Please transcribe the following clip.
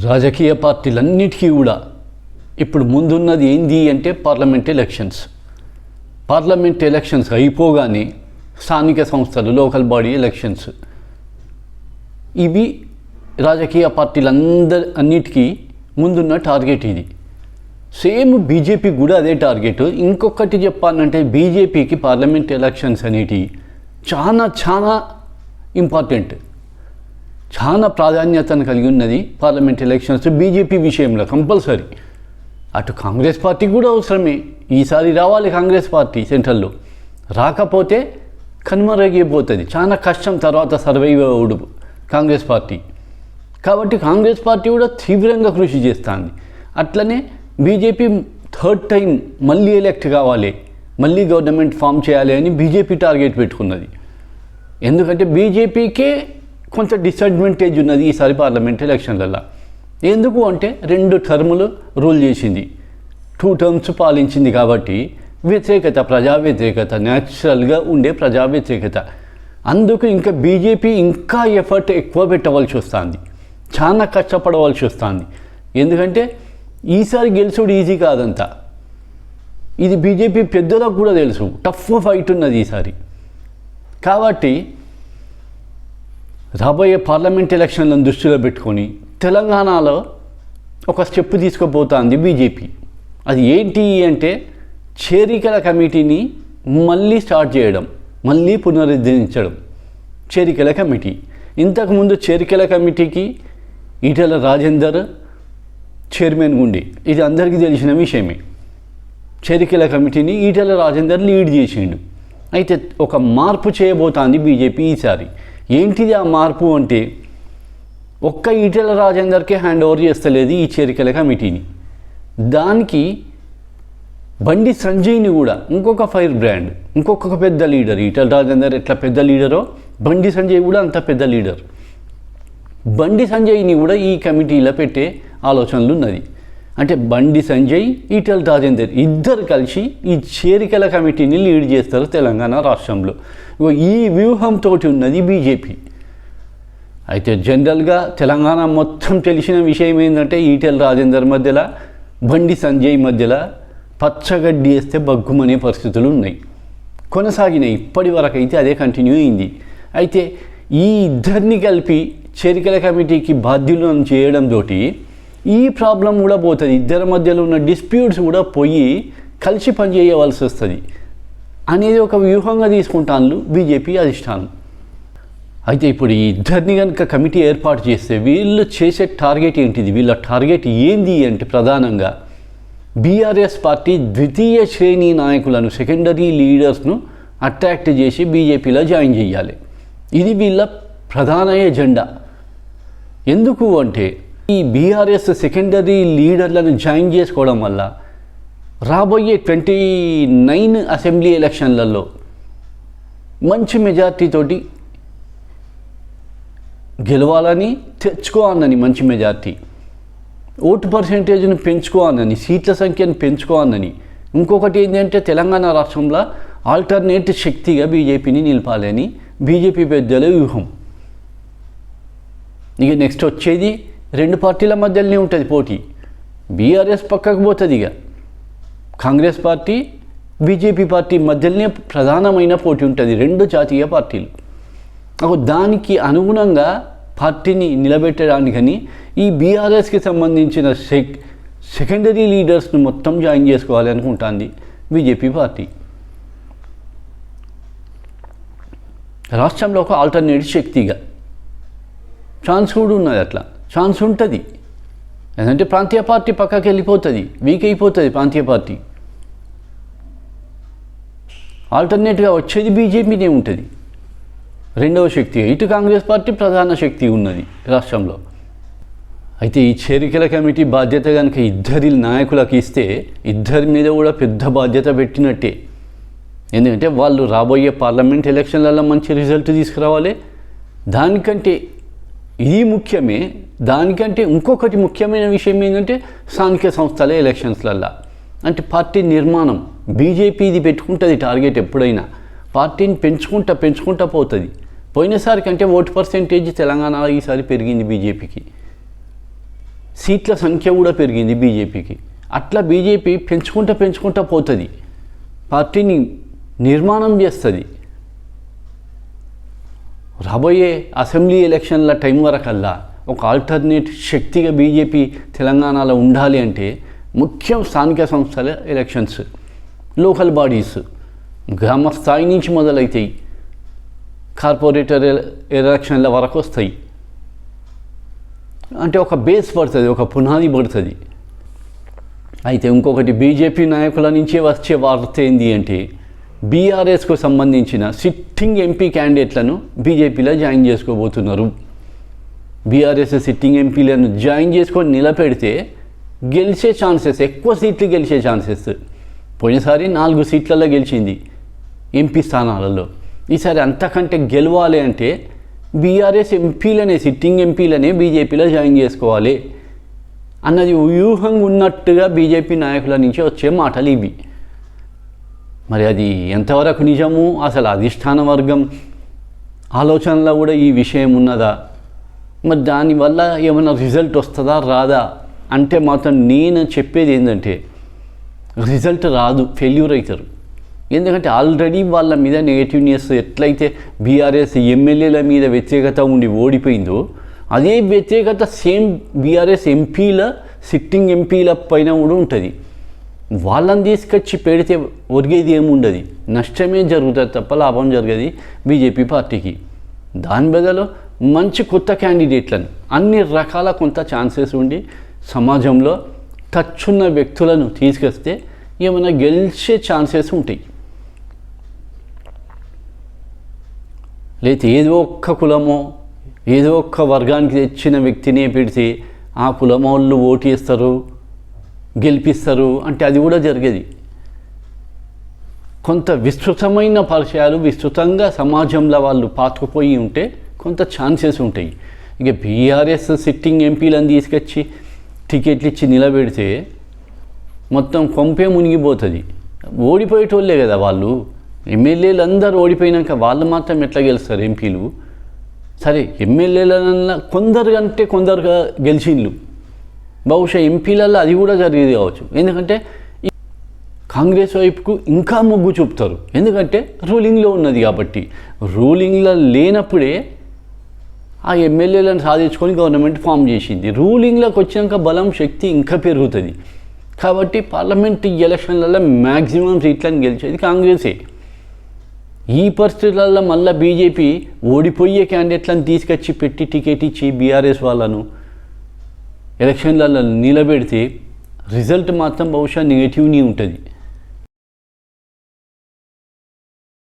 రాజకీయ పార్టీలన్నిటికీ కూడా ఇప్పుడు ముందున్నది ఏంది అంటే పార్లమెంట్ ఎలక్షన్స్. పార్లమెంట్ ఎలక్షన్స్ అయిపోగానే స్థానిక సంస్థలు లోకల్ బాడీ ఎలక్షన్స్. ఇవి రాజకీయ పార్టీలందరి అన్నిటికీ ముందున్న టార్గెట్ ఇది. సేమ్ బీజేపీ కూడా అదే టార్గెట్. ఇంకొకటి చెప్పాలంటే బీజేపీకి పార్లమెంట్ ఎలక్షన్స్ అనేటివి చాలా చాలా ఇంపార్టెంట్. చాలా ప్రాధాన్యతను కలిగి ఉన్నది పార్లమెంట్ ఎలక్షన్స్. బీజేపీ విషయంలో కంపల్సరీ. అటు కాంగ్రెస్ పార్టీ కూడా అవసరమే. ఈసారి రావాలి కాంగ్రెస్ పార్టీ సెంట్రల్లో. రాకపోతే కనుమరగిపోతుంది. చాలా కష్టం తర్వాత సర్వైవ్ అవుడు కాంగ్రెస్ పార్టీ. కాబట్టి కాంగ్రెస్ పార్టీ కూడా తీవ్రంగా కృషి చేస్తుంది. అట్లనే బీజేపీ థర్డ్ టైం మళ్ళీ ఎలక్ట్ కావాలి మళ్ళీ గవర్నమెంట్ ఫామ్ చేయాలి అని బీజేపీ టార్గెట్ పెట్టుకున్నది. ఎందుకంటే బీజేపీకే కొంత డిసడ్వాంటేజ్ ఉన్నది ఈసారి పార్లమెంట్ ఎలక్షన్లలో ఎందుకు అంటే రెండు టర్ములు రూల్ చేసింది. టూ టర్మ్స్ పాలించింది కాబట్టి వ్యతిరేకత ప్రజా వ్యతిరేకత న్యాచురల్గా ఉండే ప్రజా వ్యతిరేకత. అందుకు ఇంకా బీజేపీ ఇంకా ఎఫర్ట్ ఎక్కువ పెట్టవలసి వస్తుంది. చాలా కష్టపడవలసి వస్తుంది. ఎందుకంటే ఈసారి గెలుచుడు ఈజీ కాదంతా ఇది బీజేపీ పెద్దలకు కూడా తెలుసు. టఫ్ ఫైట్ ఉన్నది ఈసారి. కాబట్టి రాబోయే పార్లమెంట్ ఎలక్షన్లను దృష్టిలో పెట్టుకొని తెలంగాణలో ఒక స్టెప్ తీసుకుపోతుంది బీజేపీ. అది ఏంటి అంటే చేరికల కమిటీని మళ్ళీ స్టార్ట్ చేయడం మళ్ళీ పునరుద్ధరించడం. చేరికల కమిటీ. ఇంతకుముందు చేరికల కమిటీకి ఈటెల రాజేందర్ చైర్మన్ ఉండి. ఇది అందరికీ తెలిసిన విషయమే. చేరికల కమిటీని ఈటెల రాజేందర్ లీడ్ చేసిండు. అయితే ఒక మార్పు చేయబోతోంది బీజేపీ ఈసారి. ఏంటిది ఆ మార్పు అంటే ఒక్క ఈటెల రాజేందర్కే హ్యాండ్ ఓవర్ చేస్తలేదు ఈ చేరికల కమిటీని దానికి బండి సంజయ్ని కూడా ఇంకొక ఫైర్ బ్రాండ్ ఇంకొక పెద్ద లీడర్ ఈటెల రాజేందర్ ఎట్లా పెద్ద లీడరో బండి సంజయ్ కూడా అంత పెద్ద లీడర్. బండి సంజయ్ని కూడా ఈ కమిటీలో పెట్టే ఆలోచనలు ఉన్నది. అంటే బండి సంజయ్ ఈటెల రాజేందర్ ఇద్దరు కలిసి ఈ చేరికల కమిటీని లీడ్ చేస్తారు తెలంగాణ రాష్ట్రంలో. ఈ వ్యూహంతో ఉన్నది బీజేపీ. అయితే జనరల్గా తెలంగాణ మొత్తం తెలిసిన విషయం ఏంటంటే ఈటెల రాజేందర్ మధ్యలో బండి సంజయ్ మధ్యలో పచ్చగడ్డి వేస్తే బగ్గుమనే పరిస్థితులు ఉన్నాయి. కొనసాగినాయి ఇప్పటి వరకు అయితే అదే కంటిన్యూ అయింది. అయితే ఈ ఇద్దరిని కలిపి చేరికల కమిటీకి బాధ్యులను చేయడంతో ఈ ప్రాబ్లం కూడా పోతుంది. ఇద్దరి మధ్యలో ఉన్న డిస్ప్యూట్స్ కూడా పోయి కలిసి పనిచేయవలసి వస్తుంది అనేది ఒక వ్యూహంగా తీసుకుంటాను బీజేపీ అధిష్టానం. అయితే ఇప్పుడు ఈ ఇద్దరిని కనుక కమిటీ ఏర్పాటు చేస్తే వీళ్ళు చేసే టార్గెట్ ఏంటిది? వీళ్ళ టార్గెట్ ఏంది అంటే ప్రధానంగా బీఆర్ఎస్ పార్టీ ద్వితీయ శ్రేణి నాయకులను సెకండరీ లీడర్స్ను అట్రాక్ట్ చేసి బీజేపీలో జాయిన్ చేయాలి. ఇది వీళ్ళ ప్రధాన ఎజెండా. ఎందుకు అంటే ఈ బీఆర్ఎస్ సెకండరీ లీడర్లను జాయిన్ చేసుకోవడం వల్ల రాబోయే ట్వంటీ నైన్ అసెంబ్లీ ఎలక్షన్లలో మంచి మెజార్టీతోటి గెలవాలని తెచ్చుకోవాలని మంచి మెజార్టీ ఓటు పర్సంటేజ్ను పెంచుకోవాలని సీట్ల సంఖ్యను పెంచుకోవాలని. ఇంకొకటి ఏంటంటే తెలంగాణ రాష్ట్రంలో ఆల్టర్నేట్ శక్తిగా బీజేపీని నిలపాలని బీజేపీ పెద్దల వ్యూహం. ఇక నెక్స్ట్ వచ్చేది రెండు పార్టీల మధ్యలోనే ఉంటుంది పోటీ. బీఆర్ఎస్ పక్కకు పోతుంది ఇక కాంగ్రెస్ పార్టీ బీజేపీ పార్టీ మధ్యలోనే ప్రధానమైన పోటీ ఉంటుంది రెండు జాతీయ పార్టీలు. దానికి అనుగుణంగా పార్టీని నిలబెట్టడానికని ఈ బీఆర్ఎస్కి సంబంధించిన సెక్ సెకండరీ లీడర్స్ను మొత్తం జాయిన్ చేసుకోవాలి అనుకుంటుంది బీజేపీ పార్టీ. రాష్ట్రంలో ఒక ఆల్టర్నేటివ్ శక్తిగా ఛాన్స్ కూడా ఉన్నది అట్లా. ఛాన్స్ ఉంటుంది. ఎందుకంటే ప్రాంతీయ పార్టీ పక్కకి వెళ్ళిపోతుంది వీక్ అయిపోతుంది ప్రాంతీయ పార్టీ. ఆల్టర్నేట్గా వచ్చేది బీజేపీనే ఉంటుంది. రెండవ శక్తి ఇటు కాంగ్రెస్ పార్టీ ప్రధాన శక్తి ఉన్నది రాష్ట్రంలో. అయితే ఈ చేరికల కమిటీ బాధ్యత కనుక ఇద్దరి నాయకులకు ఇస్తే ఇద్దరి మీద కూడా పెద్ద బాధ్యత పెట్టినట్టే. ఎందుకంటే వాళ్ళు రాబోయే పార్లమెంట్ ఎలక్షన్లలో మంచి రిజల్ట్ తీసుకురావాలి. దానికంటే ఇది ముఖ్యమే. దానికంటే ఇంకొకటి ముఖ్యమైన విషయం ఏంటంటే స్థానిక సంస్థల ఎలక్షన్స్లల్లో. అంటే పార్టీ నిర్మాణం. బీజేపీ ఇది పెట్టుకుంటుంది టార్గెట్ ఎప్పుడైనా. పార్టీని పెంచుకుంటా పెంచుకుంటా పోతుంది. పోయినసారి కంటే ఓటు పర్సెంటేజ్ తెలంగాణలో ఈసారి పెరిగింది బీజేపీకి. సీట్ల సంఖ్య కూడా పెరిగింది బీజేపీకి. అట్లా బీజేపీ పెంచుకుంటా పెంచుకుంటా పోతుంది. పార్టీని నిర్మాణం చేస్తుంది. రాబోయే అసెంబ్లీ ఎలక్షన్ల టైం వరకల్లా ఒక ఆల్టర్నేట్ శక్తిగా బీజేపీ తెలంగాణలో ఉండాలి అంటే ముఖ్యం స్థానిక సంస్థల ఎలక్షన్స్ లోకల్ బాడీస్ గ్రామ స్థాయి నుంచి మొదలవుతాయి కార్పొరేటర్ ఎలక్షన్ల వరకు వస్తాయి. అంటే ఒక బేస్ పడుతుంది ఒక పునాది పడుతుంది. అయితే ఇంకొకటి బీజేపీ నాయకుల నుంచే వచ్చే వార్త ఏంటి అంటే బీఆర్ఎస్కు సంబంధించిన సిట్టింగ్ ఎంపీ క్యాండిడేట్లను బీజేపీలో జాయిన్ చేసుకోబోతున్నారు. బీఆర్ఎస్ సిట్టింగ్ ఎంపీలను జాయిన్ చేసుకొని నిలబెడితే గెలిచే ఛాన్సెస్ ఎక్కువ సీట్లు గెలిచే ఛాన్సెస్ పోయినసారి నాలుగు సీట్లలో గెలిచింది ఎంపీ స్థానాలలో. ఈసారి అంతకంటే గెలవాలి అంటే బీఆర్ఎస్ ఎంపీలనే సిట్టింగ్ ఎంపీలనే బీజేపీలో జాయిన్ చేసుకోవాలి. అన్నది వ్యూహంగా ఉన్నట్టుగా బీజేపీ నాయకుల నుంచి వచ్చే మాటలు ఇవి. మరి అది ఎంతవరకు నిజము? అసలు అధిష్టాన వర్గం ఆలోచనలో కూడా ఈ విషయం ఉన్నదా? మరి దానివల్ల ఏమైనా రిజల్ట్ వస్తుందా రాదా? అంటే మాత్రం నేను చెప్పేది ఏంటంటే రిజల్ట్ రాదు ఫెయిల్యూర్ అవుతారు. ఎందుకంటే ఆల్రెడీ వాళ్ళ మీద నెగటివ్నెస్ ఎట్లయితే బీఆర్ఎస్ ఎమ్మెల్యేల మీద వ్యతిరేకత ఉండి ఓడిపోయిందో అదే వ్యతిరేకత సేమ్ బీఆర్ఎస్ ఎంపీల సిట్టింగ్ ఎంపీల పైన కూడా ఉంటుంది. వాళ్ళని తీసుకొచ్చి పెడితే ఒరిగేది ఏముండదు. నష్టమే జరుగుతుంది తప్ప లాభం జరగదు బీజేపీ పార్టీకి. దాని బదులు మంచి కొత్త క్యాండిడేట్లను అన్ని రకాల కొంత ఛాన్సెస్ ఉండి సమాజంలో టచ్ ఉన్న వ్యక్తులను తీసుకొస్తే ఏమైనా గెలిచే ఛాన్సెస్ ఉంటాయి. లేకపోతే ఏదో ఒక్క కులమో ఏదో ఒక్క వర్గానికి తెచ్చిన వ్యక్తినే పెడితే ఆ కులమోళ్ళు వాళ్ళు ఓటు వేస్తారు. గెలిపిస్తారు అంటే అది కూడా జరిగేది. కొంత విస్తృతమైన పరిచయాలు విస్తృతంగా సమాజంలో వాళ్ళు పాతుకుపోయి ఉంటే కొంత ఛాన్సెస్ ఉంటాయి. ఇక బీఆర్ఎస్ సిట్టింగ్ ఎంపీలను తీసుకొచ్చి టికెట్లు ఇచ్చి నిలబెడితే మొత్తం కొంపే మునిగిపోతుంది. ఓడిపోయేటోళ్ళే కదా వాళ్ళు. ఎమ్మెల్యేలు అందరూ ఓడిపోయినాక వాళ్ళు మాత్రం ఎట్లా గెలుస్తారు ఎంపీలు? సరే ఎమ్మెల్యేలన్నా కొందరు కంటే కొందరుగా గెలిచిండ్లు. బహుశా ఎంపీలలో అది కూడా జరిగేది కావచ్చు. ఎందుకంటే కాంగ్రెస్ వైపుకు ఇంకా మొగ్గు చూపుతారు. ఎందుకంటే రూలింగ్లో ఉన్నది కాబట్టి. రూలింగ్లో లేనప్పుడే ఆ ఎమ్మెల్యేలను సాధించుకొని గవర్నమెంట్ ఫామ్ చేసింది. రూలింగ్లోకి వచ్చాక బలం శక్తి ఇంకా పెరుగుతుంది. కాబట్టి పార్లమెంట్ ఎలక్షన్లలో మ్యాక్సిమం సీట్లను గెలిచేది కాంగ్రెసే. ఈ పరిస్థితులలో మళ్ళీ బీజేపీ ఓడిపోయే క్యాండిడేట్లను తీసుకొచ్చి పెట్టి టికెట్ ఇచ్చి బీఆర్ఎస్ వాళ్ళను ఎలక్షన్లలో నిలబెడితే రిజల్ట్ మాత్రం బహుశా నెగిటివ్ని ఉంటుంది.